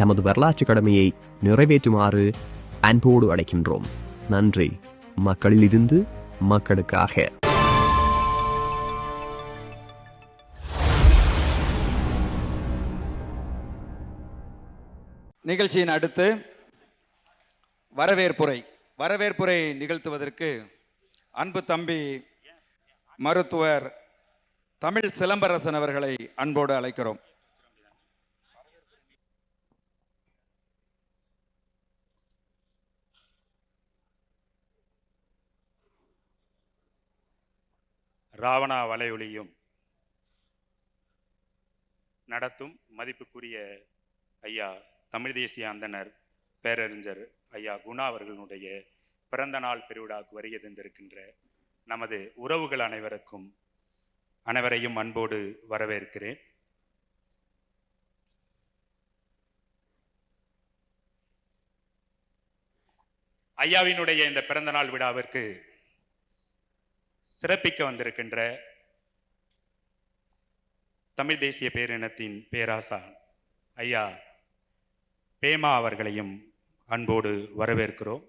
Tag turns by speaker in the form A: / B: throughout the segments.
A: தமது வரலாற்று கடமையை நிறைவேற்றுமாறு அன்போடு அழைக்கின்றோம். நன்றி. மக்களில் இருந்து மக்களுக்காக.
B: நிகழ்ச்சியின் அடுத்து வரவேற்புரை வரவேற்புரை நிகழ்த்துவதற்கு அன்பு தம்பி மருத்துவர் தமிழ் சிலம்பரசன் அவர்களை அன்போடு அழைக்கிறோம்.
C: ராவணா வலையொலியும் நடத்தும் மதிப்புக்குரிய ஐயா தமிழ் தேசிய அந்தனர் பேரறிஞர் ஐயா குணா அவர்களுடைய பிறந்த நாள் பெருவிழாவுக்கு வருகை தந்திருக்கின்ற நமது உறவுகள் அனைவருக்கும் அனைவரையும் அன்போடு வரவேற்கிறேன். ஐயாவினுடைய இந்த பிறந்தநாள் விழாவிற்கு சிறப்பிக்க வந்திருக்கின்ற தமிழ் தேசிய பேரினத்தின் பேராசா ஐயா பேமா அவர்களையும் அன்போடு வரவேற்கிறோம்.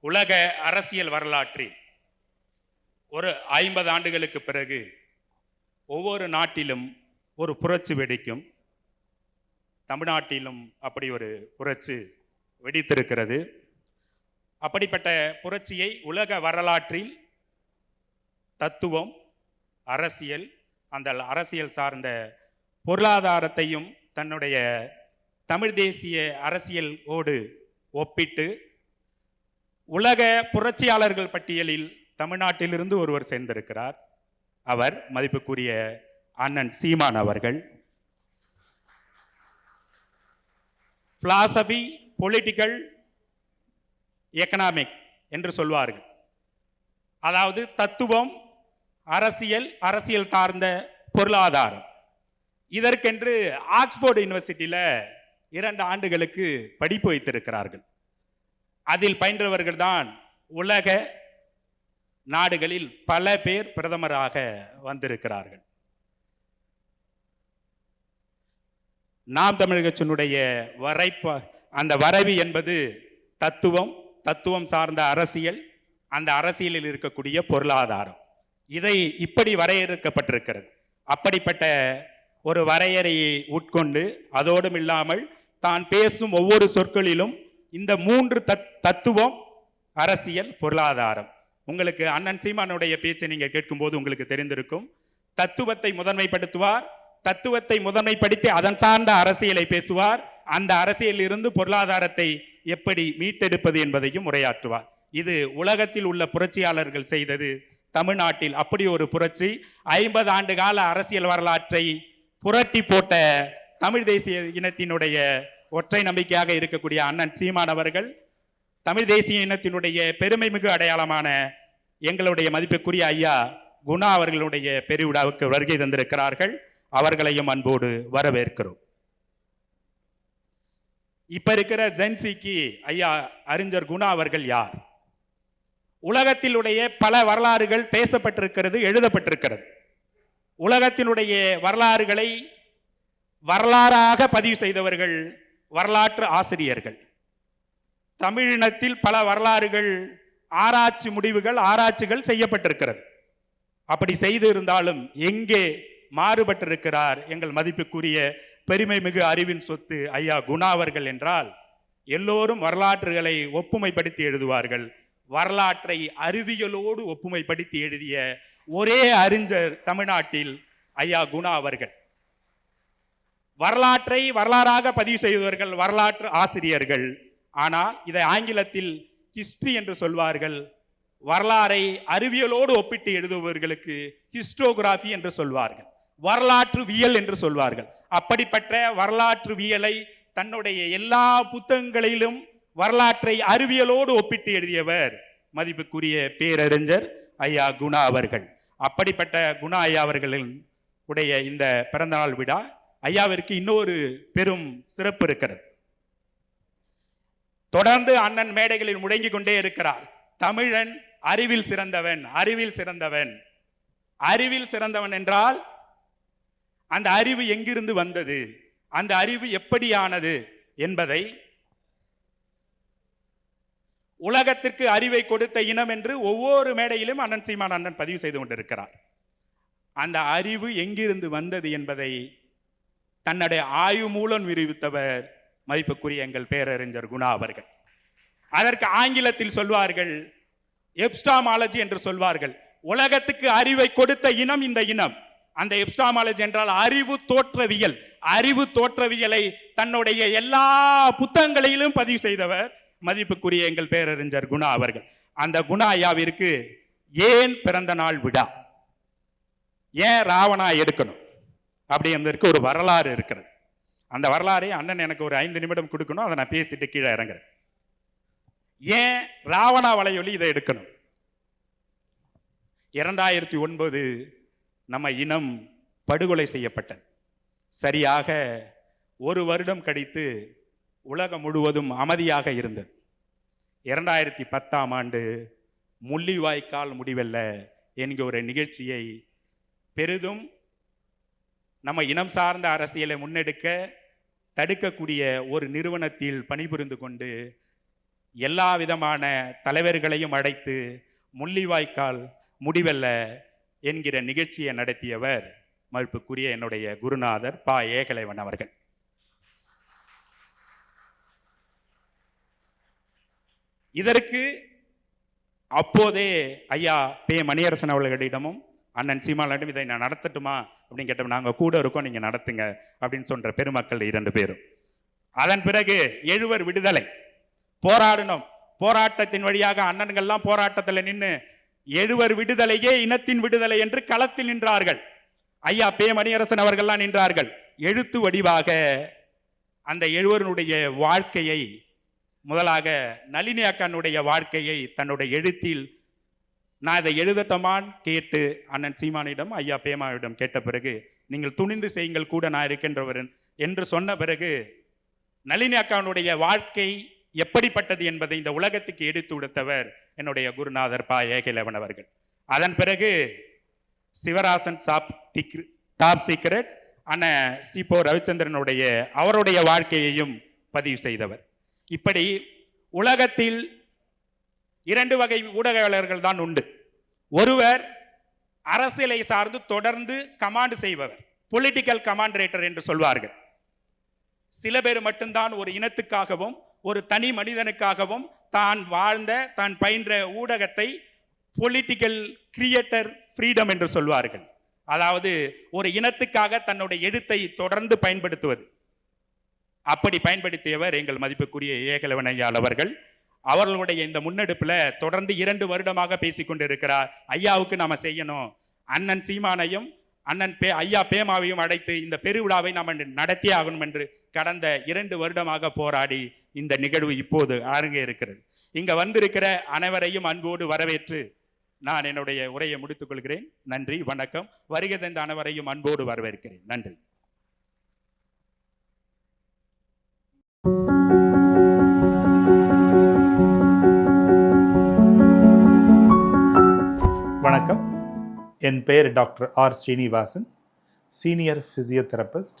C: உலக அரசியல் வரலாற்றில் ஒரு ஐம்பது ஆண்டுகளுக்கு பிறகு ஒவ்வொரு நாட்டிலும் ஒரு புரட்சி வெடிக்கும். தமிழ்நாட்டிலும் அப்படி ஒரு புரட்சி வெடித்திருக்கிறது. அப்படிப்பட்ட புரட்சியை உலக வரலாற்றில் தத்துவம் அரசியல் அந்த அரசியல் சார்ந்த பொருளாதாரத்தையும் தன்னுடைய தமிழ் தேசிய அரசியலோடு ஒப்பிட்டு உலக புரட்சியாளர்கள் பட்டியலில் தமிழ்நாட்டிலிருந்து ஒருவர் சேர்ந்திருக்கிறார். அவர் மதிப்புக்குரிய அண்ணன் சீமான் அவர்கள். பிலாசபி பொலிட்டிக்கல் எக்கனாமிக் என்று சொல்வார்கள். அதாவது தத்துவம் அரசியல் அரசியல் சார்ந்த பொருளாதாரம். இதற்கென்று ஆக்ஸ்போர்டு யூனிவர்சிட்டியில் இரண்டு ஆண்டுகளுக்கு படிப்பு வைத்திருக்கிறார்கள். அதில் பயின்றவர்கள் தான் உலக நாடுகளில் பல பேர் பிரதமராக வந்திருக்கிறார்கள். நாம் தமிழகத்தினுடைய வரைப்ப அந்த வரைவு என்பது தத்துவம் தத்துவம் சார்ந்த அரசியல் அந்த அரசியலில் இருக்கக்கூடிய பொருளாதாரம். இதை இப்படி வரையறுக்கப்பட்டிருக்கிறது. அப்படிப்பட்ட ஒரு வரையறையை உட்கொண்டு அதோடும் இல்லாமல் தான் பேசும் ஒவ்வொரு சொற்களிலும் இந்த மூன்று தத் தத்துவம் அரசியல் பொருளாதாரம். உங்களுக்கு அண்ணன் சீமானுடைய பேச்சை நீங்கள் கேட்கும்போது உங்களுக்கு தெரிந்திருக்கும். தத்துவத்தை முதன்மைப்படுத்துவார். தத்துவத்தை முதன்மைப்படுத்தி அதன் சார்ந்த அரசியலை பேசுவார். அந்த அரசியலில் இருந்து பொருளாதாரத்தை எப்படி மீட்டெடுப்பது என்பதையும் உரையாற்றுவார். இது உலகத்தில் உள்ள புரட்சியாளர்கள் செய்தது. தமிழ்நாட்டில் அப்படி ஒரு புரட்சி. ஐம்பது ஆண்டு கால அரசியல் வரலாற்றை புரட்டி போட்ட தமிழ் தேசிய இனத்தினுடைய ஒற்றை நம்பிக்கையாக இருக்கக்கூடிய அண்ணன் சீமான் அவர்கள் தமிழ் தேசிய இனத்தினுடைய பெருமை மிகு அடையாளமான எங்களுடைய மதிப்புக்குரிய ஐயா குணா அவர்களுடைய பெருவிழாவுக்கு வருகை தந்திருக்கிறார்கள். அவர்களையும் அன்போடு வரவேற்கிறோம். இப்ப இருக்கிற ஜென்சிக்கு ஐயா அறிஞர் குணா அவர்கள் யார்? உலகத்திலுடைய பல வரலாறுகள் பேசப்பட்டிருக்கிறது எழுதப்பட்டிருக்கிறது. உலகத்தினுடைய வரலாறுகளை வரலாறாக பதிவு செய்தவர்கள் வரலாற்று ஆசிரியர்கள். தமிழினத்தில் பல வரலாறுகள் ஆராய்ச்சி முடிவுகள் ஆராய்ச்சிகள் செய்யப்பட்டிருக்கிறது. அப்படி செய்து இருந்தாலும் எங்கே மாறுபட்டிருக்கிறார் எங்கள் மதிப்புக்குரிய பெருமை மிகு அறிவின் சொத்து ஐயா குணா அவர்கள் என்றால் எல்லோரும் வரலாற்றுகளை ஒப்புமைப்படுத்தி எழுதுவார்கள். வரலாற்றை அறிவியலோடு ஒப்புமைப்படுத்தி எழுதிய ஒரே அறிஞர் தமிழ்நாட்டில் ஐயா குணா அவர்கள். வரலாற்றை வரலாறாக பதிவு செய்தவர்கள் வரலாற்று ஆசிரியர்கள். ஆனால் இதை ஆங்கிலத்தில் ஹிஸ்டரி என்று சொல்வார்கள். வரலாறை அறிவியலோடு ஒப்பிட்டு எழுதுபவர்களுக்கு ஹிஸ்டோகிராஃபி என்று சொல்வார்கள். வரலாற்றுவியல் என்று சொல்வார்கள். அப்படிப்பட்ட வரலாற்றுவியலை தன்னுடைய எல்லா புத்தகங்களிலும் வரலாற்றை அறிவியலோடு ஒப்பிட்டு எழுதியவர் மதிப்புக்குரிய பேரறிஞர் ஐயா குணா அவர்கள். அப்படிப்பட்ட குணா ஐயா அவர்களின் உடைய இந்த பிறந்தநாள் விழா ஐயாவிற்கு இன்னொரு பெரும் சிறப்பு இருக்கிறது. தொடர்ந்து அண்ணன் மேடைகளில் முடங்கி கொண்டே இருக்கிறார். தமிழன் அறிவில் சிறந்தவன் அறிவில் சிறந்தவன். அறிவில் சிறந்தவன் என்றால் அந்த அறிவு எங்கிருந்து வந்தது? அந்த அறிவு எப்படியானது என்பதை உலகத்திற்கு அறிவை கொடுத்த இனம் என்று ஒவ்வொரு மேடையிலும் அண்ணன் சீமான் அண்ணன் பதிவு செய்து கொண்டிருக்கிறார். அந்த அறிவு எங்கிருந்து வந்தது என்பதை தன்னுடைய ஆய்வு மூலம் விரிவித்தவர் மதிப்புக்குரிய எங்கள் பேரறிஞர் குணா அவர்கள். அதற்கு ஆங்கிலத்தில் சொல்வார்கள் எப்ஸ்டாமாலஜி என்று சொல்வார்கள். உலகத்துக்கு அறிவை கொடுத்த இனம் இந்த இனம். அந்த எப்ஸ்டாமாலஜி என்றால் அறிவு தோற்றவியல். அறிவு தோற்றவியலை தன்னுடைய எல்லா புத்தகங்களிலும் பதிவு செய்தவர் மதிப்புக்குரிய எங்கள் பேரறிஞர் குணா அவர்கள். அந்த குணா ஐயாவிற்கு ஏன் பிறந்த நாள் விழா? ஏன் ராவணா எடுக்கணும்? அப்படி என்பதற்கு ஒரு வரலாறு இருக்கிறது. அந்த வரலாறை அண்ணன் எனக்கு ஒரு ஐந்து நிமிடம் கொடுக்கணும் அதை நான் பேசிட்டு கீழே இறங்குறேன். ஏன் ராவணா வலையொலி இதை எடுக்கணும்? இரண்டாயிரத்தி ஒன்பது நம்ம இனம் படுகொலை செய்யப்பட்டது. சரியாக ஒரு வருடம் கழித்து உலகம் முழுவதும் அமைதியாக இருந்தது. இரண்டாயிரத்தி பத்தாம் ஆண்டு முள்ளிவாய்க்கால் முடிவல்ல என்கிற ஒரு நிகழ்ச்சியை பெரிதும் நம்ம இனம் சார்ந்த அரசியலை முன்னெடுக்க தடுக்கக்கூடிய ஒரு நிறுவனத்தில் பணிபுரிந்து கொண்டு எல்லா விதமான தலைவர்களையும் அடைத்து முள்ளிவாய்க்கால் முடிவல்ல என்கிற நிகழ்ச்சியை நடத்தியவர் மறுப்புக்குரிய என்னுடைய குருநாதர் பா. ஏகலைவன் அவர்கள். இதற்கு அப்போதே ஐயா பே. மணியரசன் அவர்களிடமும் அண்ணன் சீமாளிடம் இதை நான் நடத்தட்டுமா? அப்படின்னு கேட்டோம். நாங்கள் கூட இருக்கோம் நீங்கள் நடத்துங்க அப்படின்னு சொல்கிற பெருமக்கள் இரண்டு பேரும். அதன் பிறகு எழுவர் விடுதலை. போராடணும் போராட்டத்தின் வழியாக அண்ணன்கள்லாம் போராட்டத்தில் நின்று எழுவர் விடுதலையே இனத்தின் விடுதலை என்று களத்தில் நின்றார்கள். ஐயா பே மணியரசன் அவர்கள்லாம் நின்றார்கள். எழுத்து வடிவாக அந்த எழுவருடைய வாழ்க்கையை முதலாக நளினி அக்கானுடைய வாழ்க்கையை தன்னுடைய எழுத்தில் நான் இதை எழுதட்டமான் கேட்டு அண்ணன் சீமானிடம் ஐயா பேமாவிடம் கேட்ட பிறகு நீங்கள் துணிந்து செய்யுங்கள் கூட நான் இருக்கின்றவர் என்று சொன்ன பிறகு நளினி அக்கானுடைய வாழ்க்கை எப்படிப்பட்டது என்பதை இந்த உலகத்துக்கு எடுத்து கொடுத்தவர் என்னுடைய குருநாதர் பா. ஏகலவன் அவர்கள். அதன் பிறகு சிவராசன் சாப் டிக் டாப் சீக்ரெட் அண்ணன் சிபோ ரவிச்சந்திரனுடைய அவருடைய வாழ்க்கையையும் பதிவு செய்தவர். இப்படி உலகத்தில் இரண்டு வகை ஊடகவியலாளர்கள் தான் உண்டு. ஒருவர் அரசியலை சார்ந்து தொடர்ந்து கமாண்ட் செய்பவர். பொலிட்டிக்கல் கமாண்டரேட்டர் என்று சொல்வார்கள். சில பேர் மட்டும்தான் ஒரு இனத்துக்காகவும் ஒரு தனி மனிதனுக்காகவும் தான் வாழ்ந்த தான் பயின்ற ஊடகத்தை பொலிட்டிக்கல் கிரியேட்டர் ஃப்ரீடம் என்று சொல்வார்கள். அதாவது ஒரு இனத்துக்காக தன்னுடைய எழுத்தை தொடர்ந்து பயன்படுத்துவது. அப்படி பயன்படுத்தியவர் எங்கள் மதிப்புக்குரிய ஏகலவனையால் அவர்கள். அவர்களுடைய இந்த முன்னெடுப்பில் தொடர்ந்து இரண்டு வருடமாக பேசிக்கொண்டிருக்கிறார். ஐயாவுக்கு நாம் செய்யணும். அண்ணன் சீமானையும் அண்ணன் பே ஐயா பேமாவையும் அடைத்து இந்த பெருவிழாவை நாம் நடத்தியே ஆகணும் என்று கடந்த இரண்டு வருடமாக போராடி இந்த நிகழ்வு இப்போது அரங்க இருக்கிறது. இங்க வந்திருக்கிற அனைவரையும் அன்போடு வரவேற்று நான் என்னுடைய உரையை முடித்துக் கொள்கிறேன் நன்றி வணக்கம். வருகை தந்த அனைவரையும் அன்போடு வரவேற்கிறேன். நன்றி.
D: வணக்கம். என் பெயர் doctor R Srinivasan senior physiotherapist